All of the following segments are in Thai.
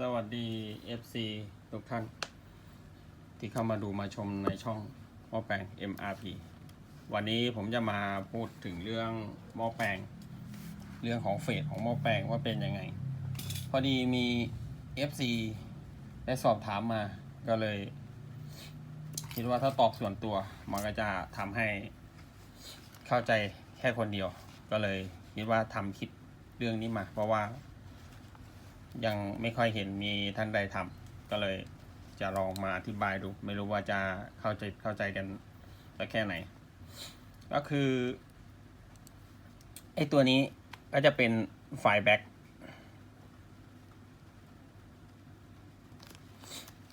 สวัสดี FC ทุกท่าน ที่เข้ามาดูมาชมในช่องหม้อแปลง MRP วันนี้ผมจะมาพูดถึงเรื่องหม้อแปลง เรื่องของเฟสของหม้อแปลงว่าเป็นยังไง พอดีมี FC ได้สอบถามมาก็เลย คิดว่าถ้าตอบส่วนตัว มันก็จะทำให้เข้าใจแค่คนเดียว ก็เลยคิดว่าทำคลิปเรื่องนี้มา เพราะว่า ยังไม่ค่อยเห็นมีท่านใดทำก็เลยจะลองมาอธิบายดู ไม่รู้ว่าจะเข้าใจเข้าใจกันสักแค่ไหน ก็คือไอตัวนี้ก็จะเป็นไฟแบ็ก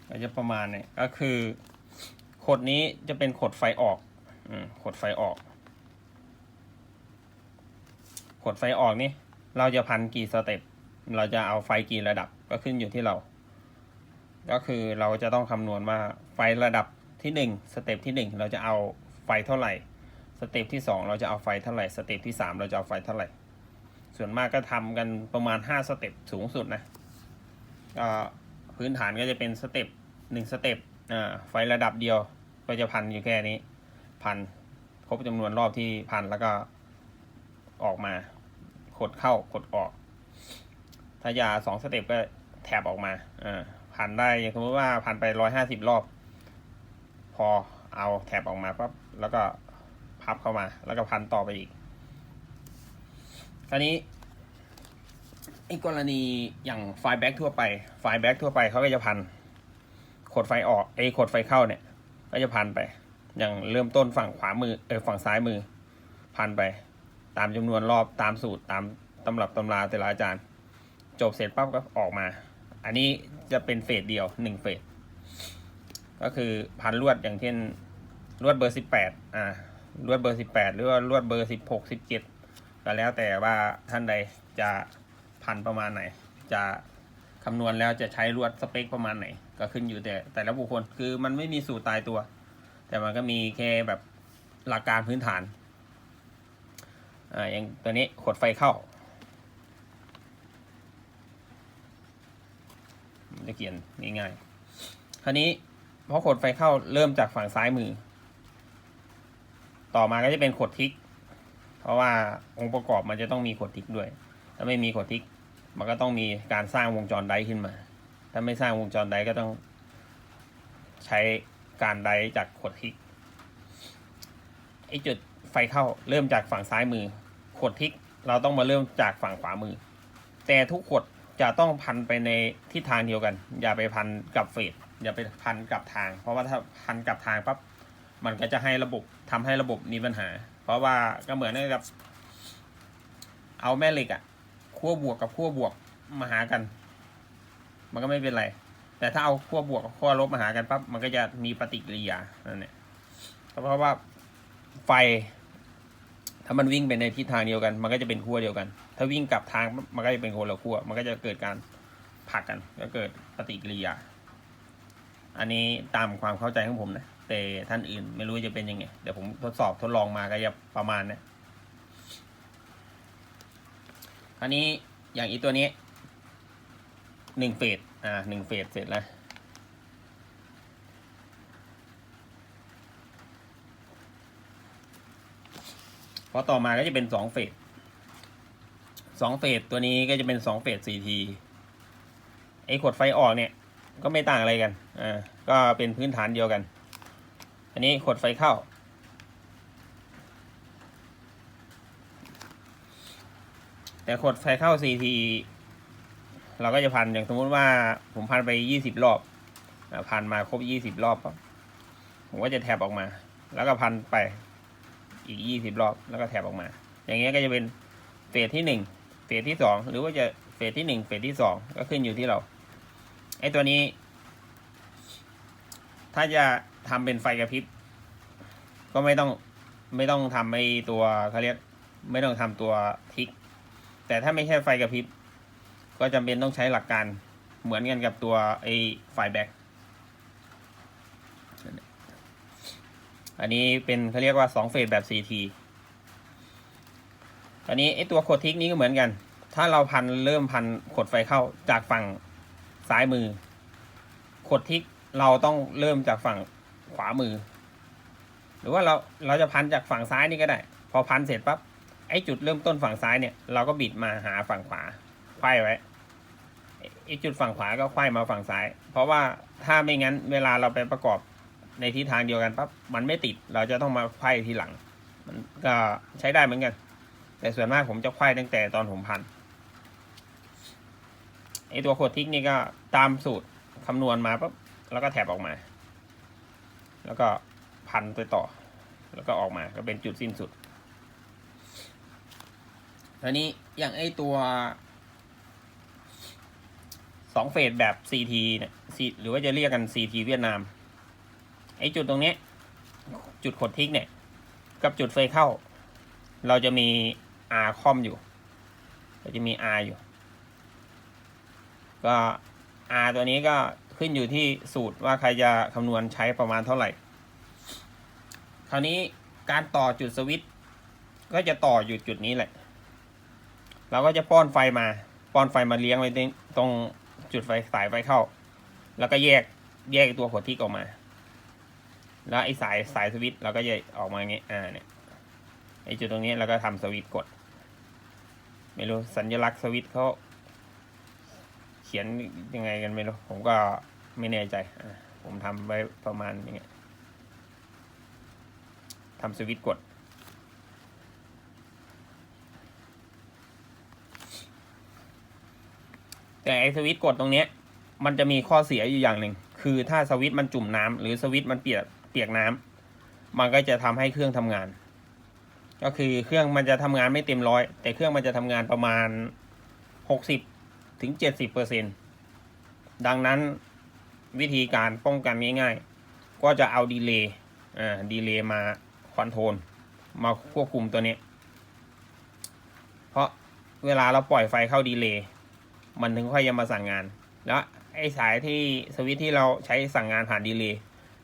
ก็จะประมาณเนี่ยก็คือขดนี้จะเป็นขดไฟออกอขดไฟออก ขดไฟออกนี่ เราจะพันกี่สเต็ป เราจะเอาไฟกี่ระดับก็ขึ้นอยู่ที่เรา ก็คือเราจะต้องคำนวณว่าไฟระดับที่หนึ่งสเต็ปที่หนึ่งเราจะเอาไฟเท่าไหร่สเต็ปที่สองเราจะเอาไฟเท่าไหร่สเต็ปที่สามเราจะเอาไฟเท่าไหร่ ส่วนมากก็ทำกันประมาณห้าสเต็ปสูงสุดนะก็พื้นฐานก็จะเป็นสเต็ปหนึ่งสเต็ปอ่าไฟระดับเดียวก็จะพันอยู่แค่นี้พันครบจำนวนรอบที่พันแล้วก็ออกมากดเข้ากดออก ถ้ายาสองสเต็ปก็แถบออกมาอ่าพันได้ย่างสมมติว่าพันไปร้อยห้าสิบรอบ พอเอาแถบออกมาปั๊บแล้วก็พับเข้ามา แล้วก็พันต่อไปอีกคราวนี้ไอ้กรณีอย่างไฟแบ็กทั่วไป ไฟแบ็กทั่วไปเขาก็จะพันขดไฟออกไอ้ขดไฟเข้าเนี่ย ก็จะพันไป อย่างเริ่มต้นฝั่งขวามือเออฝั่งซ้ายมือ พันไป ตามจำนวนรอบตามสูตรตามตำรับตำราแต่ละอาจารย์ จบเสร็จปั๊บก็ออกมา อันนี้จะเป็นเฟสเดียวหนึ่งเฟส ก็คือพันลวดอย่างเช่นลวดเบอร์สิบแปดอ่าลวดเบอร์สิบแปดหรือว่าลวดเบอร์สิบหกสิบเจ็ดก็แล้วแต่ว่าท่านใดจะพันประมาณไหน จะคำนวณแล้วจะใช้ลวดสเปคประมาณไหน ก็ขึ้นอยู่แต่แต่ละบุคคลคือมันไม่มีสูตรตายตัว แต่มันก็มีแค่แบบหลักการพื้นฐานอ่าอย่างตัวนี้ขดไฟเข้ามัน จะเขียนง่ายๆ คราวนี้พอขดไฟเข้าเริ่มจากฝั่งซ้ายมือ ต่อมาก็จะเป็นขดทิก เพราะว่าองค์ประกอบมันจะต้องมีขดทิกด้วย ถ้าไม่มีขดทิก มันก็ต้องมีการสร้างวงจรไดขึ้นมา ถ้าไม่สร้างวงจรไดก็ต้อง ใช้การไดจากขดทิกไอจุดไฟเข้าเริ่มจากฝั่งซ้ายมือ ขดทิก เราต้องมาเริ่มจากฝั่งขวามือ แต่ทุกขด จะต้องพันไปในทิศทางเดียวกัน อย่าไปพันกับเฟสอย่าไปพันกับทาง เพราะว่าถ้าพันกับทางปั๊บมันก็จะให้ระบบทำให้ระบบมีปัญหา เพราะว่าก็เหมือนกับ เอาแม่เหล็กอะขั้วบวกกับขั้วบวกมาหากัน มันก็ไม่เป็นไร แต่ถ้าเอาขั้วบวกกับขั้วลบมาหากันปั๊บมันก็จะมีปฏิกิริยานั่นแหละเพราะว่าไฟ ถ้ามันวิ่งไปในทิศทางเดียวกัน มันก็จะเป็นขั้วเดียวกัน ถ้าวิ่งกลับทางมันก็จะเป็นคนละขั้วมันก็จะเกิดการผลักกัน ก็เกิดปฏิกิริยา อันนี้ตามความเข้าใจของผมนะแต่ท่านอื่นไม่รู้จะเป็นยังไงเดี๋ยวผมทดสอบทดลองมาก็จะประมาณนี้ยคราวนี้อย่างอีตัวนี้หนึ่งเฟสอ่าหนึ่งเฟสเสร็จแล้วพอต่อมาก็จะเป็นสองเฟส สองเฟสตัวนี้ก็จะเป็นสองเฟสสี่ทีไอ้ขดไฟออกเนี่ยก็ไม่ต่างอะไรกันอ่าก็เป็นพื้นฐานเดียวกัน อันนี้ขดไฟเข้า แต่ขดไฟเข้าสี่ทีเราก็จะพันอย่างสมมุติว่าผมพันไปยี่สิบรอบอพันมาครบยี่สิบรอบผมก็จะแทบออกมา แล้วก็พันไปอีกยี่สิบรอบแล้วก็แถบออกมา อย่างเงี้ยก็จะเป็นเฟสที่หนึ่ง ฟสที่สองหรือว่าจะเฟสที่หนึ่งเฟสที่สองก็ขึ้นอยู่ที่เราไอตัวนี้ ถ้าจะทำเป็นไฟกระพริบก็ไม่ต้องไม่ต้องทำไอตัวเขาเรียกไม่ต้องทำตัวทิก แต่ถ้าไม่ใช่ไฟกระพริบก็จำเป็นต้องใช้หลักการเหมือนกันกับตัวไอไฟแบ็กอันนี้เป็นเขาเรียกว่าสองเฟสแบบ CT อันนี้ไอตัวโคดทิกนี้ก็เหมือนกัน ถ้าเราพันเริ่มพันขดไฟเข้าจากฝั่งซ้ายมือขดทิกเราต้องเริ่มจากฝั่งขวามือ หรือว่าเราเราจะพันจากฝั่งซ้ายนี่ก็ได้ พอพันเสร็จปั๊บไอ้จุดเริ่มต้นฝั่งซ้ายเนี่ยเราก็บิดมาหาฝั่งขวาไขว้ไว้ไอ้จุดฝั่งขวาก็ไขว้มาฝั่งซ้าย เพราะว่าถ้าไม่งั้นเวลาเราไปประกอบในทิศทางเดียวกันปั๊บมันไม่ติดเราจะต้องมาไขว้ทีหลัง มันก็ใช้ได้เหมือนกัน แต่ส่วนมากผมจะไขว้ตั้งแต่ตอนผมพันไอตัวขวดทิกนี่ก็ตามสูตรคำนวณมาปั๊บแล้วก็แถบออกมา แล้วก็พันไปต่อ แล้วก็ออกมาก็เป็นจุดสิ้นสุดทีนี้อย่างไอตัวสองเฟสแบบ CT เนี่ย หรือว่าจะเรียกกัน CT เวียดนาม ไอจุดตรงนี้ จุดขดทิกเนี่ย กับจุดเฟยเข้า เราจะมี R คอมอยู่เราจะมี R อยู่ ก็ R ตัวนี้ก็ขึ้นอยู่ที่สูตรว่าใครจะคำนวณใช้ประมาณเท่าไหร่ คราวนี้การต่อจุดสวิตก็จะต่ออยู่จุดนี้แหละ เราก็จะป้อนไฟมา ป้อนไฟมาเลี้ยงไว้ตรงจุดไฟสายไฟเข้า แล้วก็แยกแยกตัวหัวทิกออกมา แล้วไอ้สายสายสวิตเราก็จะออกมาอย่างเงี้ยอ่าเนี่ย ไอจุดตรงนี้เราก็ทำสวิตช์กด ไม่รู้สัญลักษณ์สวิตช์เขาเขียนยังไงกันไม่รู้ ผมก็ไม่แน่ใจ ผมทำไว้ประมาณอย่างเงี้ยทำสวิตช์กด แต่ไอสวิตช์กดตรงเนี้ยมันจะมีข้อเสียอยู่อย่างหนึ่ง คือถ้าสวิตช์มันจุ่มน้ำหรือสวิตช์มันเปียกเปียกน้ำมันก็จะทำให้เครื่องทำงาน ก็คือเครื่องมันจะทำงานไม่เต็มร้อยแต่เครื่องมันจะทำงานประมาณหกสิบถึงเจ็ดสิบเปอร์เซ็นดังนั้นวิธีการป้องกันง่ายๆ ก็จะเอาดีเลย์อ่าดีเลย์มาคอนโทรลมาควบคุมตัวนี้ เพราะเวลาเราปล่อยไฟเข้าดีเลย์มันถึงค่อยจะมาสั่งงาน แล้วไอ้สายที่สวิตช์ที่เราใช้สั่งงานผ่านดีเลย์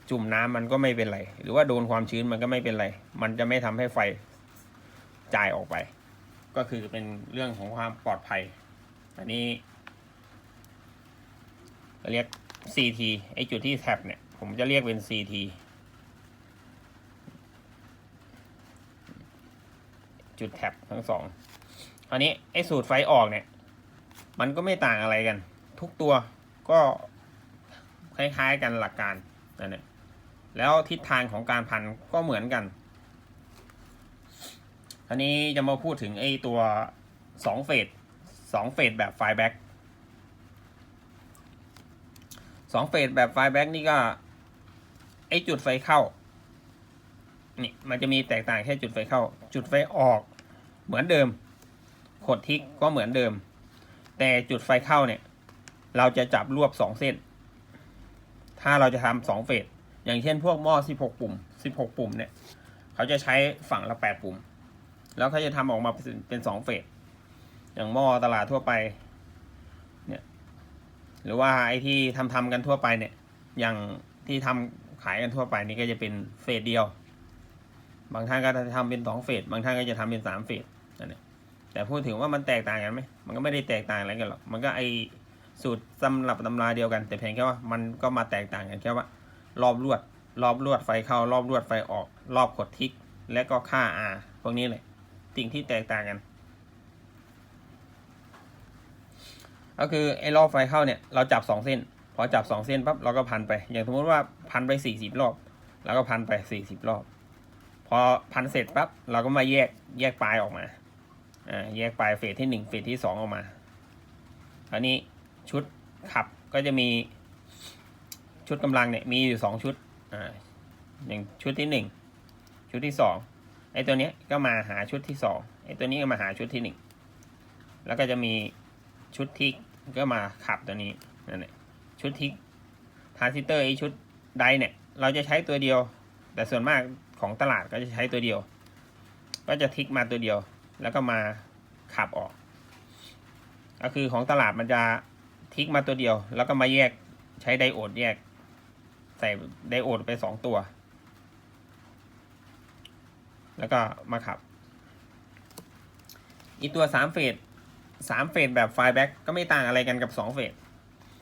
จุ่มน้ำมันก็ไม่เป็นไร หรือว่าโดนความชื้นมันก็ไม่เป็นไร มันจะไม่ทำให้ไฟ จ่ายออกไป ก็คือเป็นเรื่องของความปลอดภัย อันนี้เรียก CT ไอจุดที่แท็บเนี่ย ผมจะเรียกเป็น CT จุดแท็บทั้งสองอันนี้ไอสูตรไฟออกเนี่ย มันก็ไม่ต่างอะไรกัน ทุกตัวก็คล้ายๆกันหลักการนั่นแหละแล้วทิศทางของการพันก็เหมือนกัน อันนี้จะมาพูดถึงไอ้ตัวสองเฟสสองเฟสแบบไฟแบ็กสองเฟสแบบไฟแบ็กนี่ก็ไอ้จุดไฟเข้านี่มันจะมีแตกต่างแค่จุดไฟเข้า จุดไฟออกเหมือนเดิม ขดทิกก็เหมือนเดิม แต่จุดไฟเข้าเนี่ย เราจะจับรวบสองเส้น ถ้าเราจะทำสองเฟสอย่างเช่นพวกหม้อ 16 ปุ่ม 16 ปุ่มเนี่ย เขาจะใช้ฝั่งละ 8 ปุ่ม แล้วเขาจะทำออกมาเป็นสองเฟสอย่างหม้อตลาดทั่วไปเนี่ยหรือว่าไอ้ที่ทำทำกันทั่วไปเนี่ย อย่างที่ทำขายกันทั่วไปนี่ก็จะเป็นเฟสเดียว บางท่านก็จะทำเป็นสองเฟสบางท่านก็จะทำเป็นสามเฟสนั่นแหละแต่พูดถึงว่ามันแตกต่างกันไหมมันก็ไม่ได้แตกต่างอะไรกันหรอกมันก็ไอสูตรสำหรับตำราเดียวกัน แต่เพียงแค่ว่ามันก็มาแตกต่างกันแค่ว่า รอบลวด รอบลวดไฟเข้ารอบลวดไฟออก รอบกดทิก และก็ค่า R พวกนี้เลย สิ่งที่แตกต่างกัน ก็คือไอ้รอบไฟเข้าเนี่ยเราจับสองเส้น พอจับสองเส้นปั๊บเราก็พันไป อย่างสมมติว่าพันไปสี่สิบรอบ แล้วก็พันไปสี่สิบรอบ พอพันเสร็จปั๊บเราก็มาแยกแยกปลายออกมา อ่าแยกปลายเฟสที่หนึ่งเฟสที่สองออกมา อันนี้ชุดขับก็จะมีชุดกำลังเนี่ยมีอยู่สองชุด อ่าอย่างชุดที่หนึ่งชุดที่สอง อ้ตัวนี้ก็มาหาชุดที่สองไอ้ตัวนี้ก็มาหาชุดที่หนึ่งแล้วก็จะมีชุดทิกก็มาขับตัวนี้นั่นแหละชุดทิกทรานซิเตอร์ไอ้ชุดไดเนี่ย เราจะใช้ตัวเดียว แต่ส่วนมากของตลาดก็จะใช้ตัวเดียว ก็จะทิกมาตัวเดียว แล้วก็มาขับออก ก็คือของตลาดมันจะทิกมาตัวเดียว แล้วก็มาแยกใช้ไดโอดแยก ใส่ไดโอดไปสองตัว แล้วก็มาขับ อีตัวสามเฟสสามเฟสแบบไฟแบ็กก็ไม่ต่างอะไรกันกับสองเฟส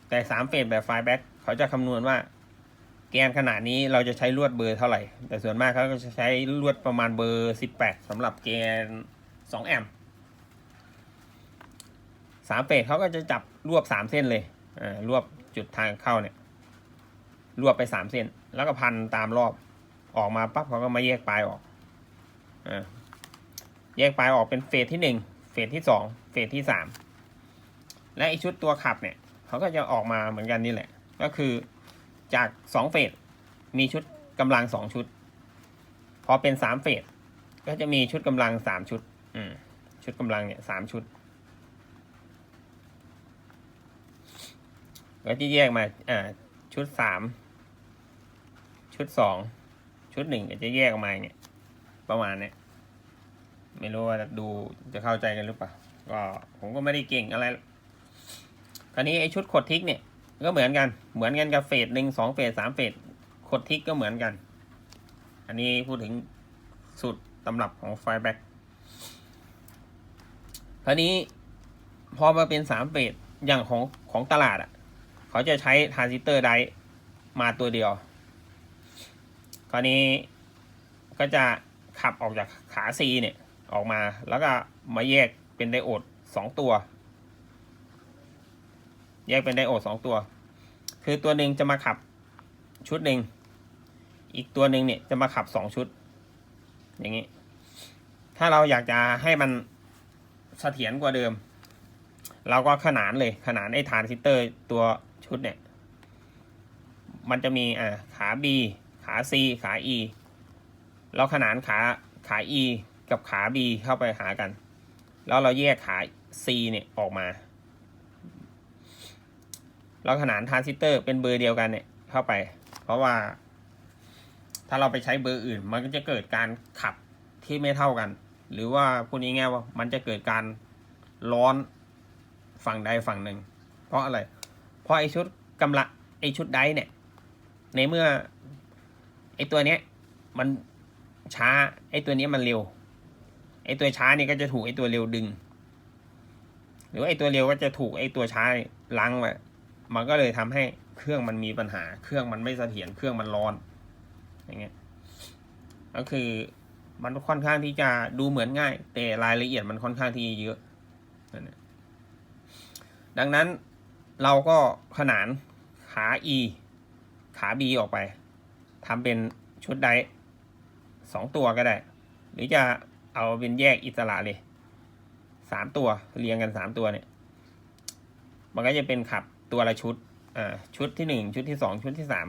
แต่สามเฟสแบบไฟแบ็กเขาจะคำนวณว่าแกนขนาดนี้เราจะใช้ลวดเบอร์เท่าไหร่ แต่ส่วนมากเขาก็จะใช้ลวดประมาณเบอร์สิบแปดสำหรับแกนสองแอมป์สามเฟสเขาก็จะจับรวบสามเส้นเลยอ่ารวบจุดทางเข้าเนี่ย รวบไปสามเส้น แล้วก็พันตามรอบออกมาปั๊บเขาก็มาแยกปลายออก แยกปลายออกเป็นเฟสที่หนึ่งเฟสที่สองเฟสที่สามและไอชุดตัวขับเนี่ยเขาก็จะออกมาเหมือนกันนี่แหละ ก็คือจากสองเฟสมีชุดกำลังสองชุด พอเป็นสามเฟสก็จะมีชุดกำลังสามชุดชุดกำลังเนี่ยสามชุดก็จะแยกมาอ่าชุดสามชุดสองชุดหนึ่งก็จะแยกออกมาเงี้ย ประมาณเนี้ยไม่รู้ว่าดูจะเข้าใจกันหรือเปล่าก็ผมก็ไม่ได้เก่งอะไร คราวนี้ไอชุดขดทิกเนี่ย ก็เหมือนกัน เหมือนกันกับเฟสหนึ่งสองเฟสสามเฟสขดทิกก็เหมือนกัน อันนี้พูดถึงสูตรตำรับของไฟแบ็กคราวนี้พอมาเป็นสามเฟสอย่างของของตลาดอะ เขาจะใช้ทรานซิสเตอร์ไดมาตัวเดียว คราวนี้ก็จะ ขับออกจากขา C เนี่ยออกมาแล้วก็มาแยกเป็นไดโอดสองตัว แยกเป็นไดโอดสองตัว คือตัวหนึ่งจะมาขับชุดหนึ่งอีกตัวหนึ่งเนี่ยจะมาขับสองชุด อย่างนี้ ถ้าเราอยากจะให้มันเสถียรกว่าเดิม เราก็ขนานเลยขนานไอ้ฐานซิสเตอร์ตัวชุดเนี่ย มันจะมีอ่าขา B ขา C ขา E เราขนานขาขา E กับขา B เข้าไปหากัน แล้วเราแยกขา C เนี่ยออกมา เราขนานทรานซิสเตอร์เป็นเบอร์เดียวกันเนี่ยเข้าไป เพราะว่า ถ้าเราไปใช้เบอร์อื่น มันก็จะเกิดการขับที่ไม่เท่ากัน หรือว่าพูดง่ายๆว่ามันจะเกิดการร้อนฝั่งใดฝั่งหนึ่ง เพราะอะไร เพราะไอชุดกำลังไอชุดไดเนี่ย ในเมื่อไอตัวเนี้ยมัน ช้า ไอตัวนี้มันเร็ว ไอตัวช้านี่ก็จะถูกไอตัวเร็วดึง หรือไอตัวเร็วก็จะถูกไอตัวช้าลังไว้มันก็เลยทำให้เครื่องมันมีปัญหา เครื่องมันไม่เสถียร เครื่องมันร้อน อย่างเงี้ย ก็คือมันค่อนข้างที่จะดูเหมือนง่าย แต่รายละเอียดมันค่อนข้างที่เยอะนั่นแหละดังนั้นเราก็ขนานขา E ขา B ออกไปทำเป็นชุดได สองตัวก็ได้ หรือจะเอาเป็นแยกอิสระเลยสามตัวเรียงกันสามตัวเนี่ย มันก็จะเป็นขับตัวละชุดอ่าชุดที่หนึ่งชุดที่สองชุดที่สาม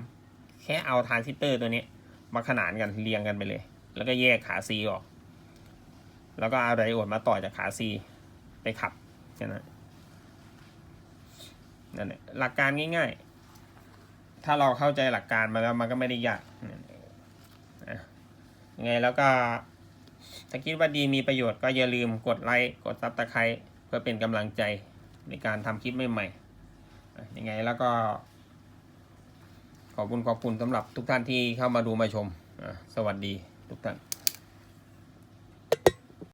แค่เอาทรานซิสเตอร์ตัวนี้มาขนานกันเรียงกันไปเลย แล้วก็แยกขา C ออก แล้วก็เอาไดโอดมาต่อจากขา C ไปขับแค่นั้นนั่นแหละหลักการง่าย ๆ ถ้าเราเข้าใจหลักการมาแล้วมันก็ไม่ได้ยากนั่น ไงแล้วก็ถ้าคิดว่าดีมีประโยชน์ก็อย่าลืมกดไลค์กดซับสไครต์เพื่อเป็นกำลังใจในการทำคลิปใหม่ๆยังไงแล้วก็ ขอบคุณขอบคุณสำหรับทุกท่านที่เข้ามาดูมาชม สวัสดีทุกท่าน